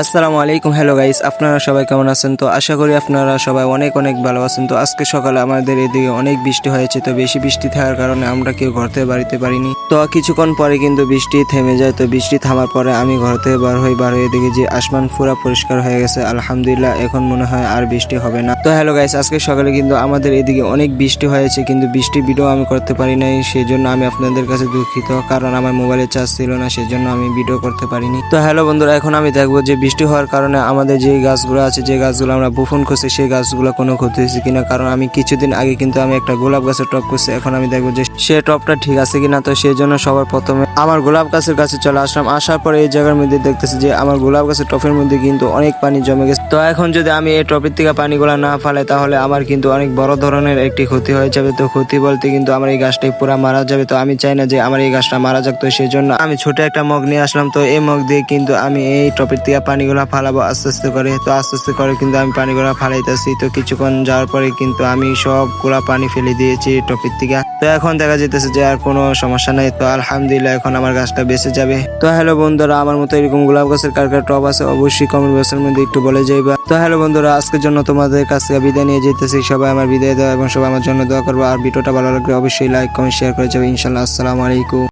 আসসালামু আলাইকুম hello guys আপনারা সবাই কেমন আছেন? তো আশা করি আপনারা সবাই অনেক অনেক ভালো আছেন। তো আজকে সকালে আমাদের এদিকে অনেক বৃষ্টি হয়েছে, তো বেশি বৃষ্টি থাকার কারণে আমরা কেউ ঘর থেকে বাড়িতে পারিনি। তো কিছুক্ষণ পরে কিন্তু বৃষ্টি থেমে যায়, তো বৃষ্টি থামার পরে আমি ঘর থেকে বার হই বার হয়ে দেখি যে আসমান পুরা পরিষ্কার হয়ে গেছে, আলহামদুলিল্লাহ এখন মনে হয় আর বৃষ্টি হবে না। তো হ্যালো গাইস আজকে সকালে কিন্তু আমাদের এদিকে অনেক বৃষ্টি হয়েছে, কিন্তু বৃষ্টি ভিডিও আমি করতে পারি নাই সেই জন্য আমি আপনাদের কাছে দুঃখিত, কারণ আমার মোবাইলে চার্জ ছিল না, সেজন্য আমি ভিডিও করতে পারিনি। তো হ্যালো বন্ধুরা, এখন আমি দেখব যে বৃষ্টি হওয়ার কারণে আমাদের যে গাছগুলো আছে, যে গাছগুলো আমরা বুফন করছি সেই গাছগুলো কোনো ক্ষতি হয়েছে কিনা? কারণ আমি কিছুদিন আগে কিন্তু আমি একটা গোলাপ গাছের টপ করছি এখন আমি দেখব যে সে টপটা ঠিক আছে কিনা। তো সেই জন্য সবার প্রথমে আমার গোলাপ গাছের কাছে চলে আসলাম। আসার পরে এই জায়গার মধ্যে দেখতেছি যে আমার গোলাপ গাছের টপের মধ্যে কিন্তু অনেক পানি জমে গেছে। তো এখন যদি আমি এই টপের থেকে পানিগুলো না ফালাই, তাহলে আমার কিন্তু অনেক বড় ধরনের একটি ক্ষতি হয়ে যাবে। তো ক্ষতি বলতে কিন্তু আমার এই গাছটাই পুরো মারা যাবে। তো আমি চাই না যে আমার এই গাছটা মারা যাক। তো সেই জন্য আমি ছোট একটা মগ নিয়ে আসলাম। তো এই মগ দিয়ে কিন্তু আমি এই টপের থেকে পানিগুলো ফালাবো আস্তে আস্তে করে। তো আস্তে আস্তে করে কিন্তু আমি পানিগুলো ফালাইতেছি। তো কিছুক্ষণ যাওয়ার পরে কিন্তু আমি সবগুলা পানি ফেলে দিয়েছি টপের থেকে তো এখন দেখা যেতেছে যে আর কোনো সমস্যা নাই। তো আলহামদুলিল্লাহ এখন আমার গাছটা বেঁচে যাবে। তো হ্যালো বন্ধুরা, আমার মতো এরকম গোলাপ গাছের কার কার টপ আছে অবশ্যই কমেন্ট বক্সের মধ্যে একটু বলে যাইবা। তো হ্যালো বন্ধুরা, আজকের জন্য তোমাদের কাছ থেকে বিদায় নিয়ে যেতেছি সবাই আমার বিদায় দেওয়া এবং সবাই আমার জন্য দোয়া করব। আর ভিডিওটা ভালো লাগলে অবশ্যই লাইক কমেন্ট শেয়ার করে যাবে। ইনশাল্লাহ আসসালামু আলাইকুম।